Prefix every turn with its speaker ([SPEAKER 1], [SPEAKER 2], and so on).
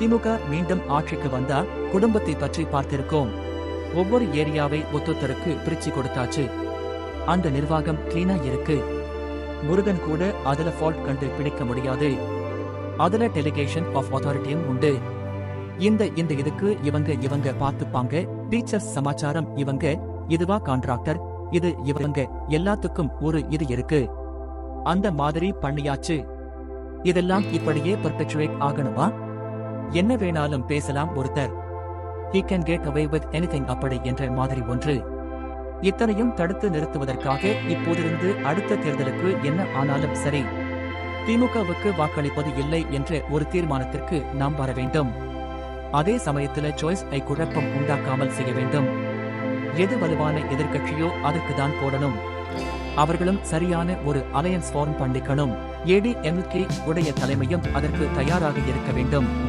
[SPEAKER 1] திமுக மீண்டும் ஆட்சிக்கு வந்தா குடும்பத்தை பற்றி பார்த்திருக்கோம். ஒவ்வொரு ஏரியாவை ஒத்தொத்தருக்கு பிரிச்சு கொடுத்தாச்சு. அந்த நிர்வாகம் கிளீனா இருக்கு. முருகன் கூட அதுல ஃபால்ட் கண்டு பிடிக்க முடியாது. அதுல டெலிகேஷன் ஆஃப் அத்தாரிட்டியும் உண்டு. இந்த இந்த இதுக்கு இவங்க இவங்க பார்த்துப்பாங்க. டீச்சர்ஸ் சமாச்சாரம் இவங்க. இதுவா கான்ட்ராக்டர் இது இவங்க. எல்லாத்துக்கும் ஒரு இது இருக்கு. அந்த மாதிரி பண்ணியாச்சு. இதெல்லாம் இப்படியே பெர்பெச்சுவேட் ஆகணுமா? என்ன வேணாலும் பேசலாம் ஒருத்தர். He can get away with anything அப்படி என்ற மாதிரி ஒன்று. இத்தனையும் தடுத்து நிறுத்துவதற்காக இப்போதிருந்து அடுத்த தேர்தலுக்கு என்ன ஆனாலும் சரி. திமுகவுக்கு வாக்களிப்பது இல்லை என்ற ஒரு தீர்மானத்திற்கு நாம் வர வேண்டும். அதே சமயத்துல சாய்ஸ் ஐ குழப்பம் உண்டாக்காமல் செய்ய வேண்டும். எது வலுவான எதிர்க்கட்சியோ அதுக்கு தான் போடணும். அவர்களும் சரியான ஒரு அலையன்ஸ் ஃபார்ம் பண்ணிக்கணும். ஏடிஎம்கே உடைய தலைமையும் அதற்கு தயாராக இருக்க வேண்டும்.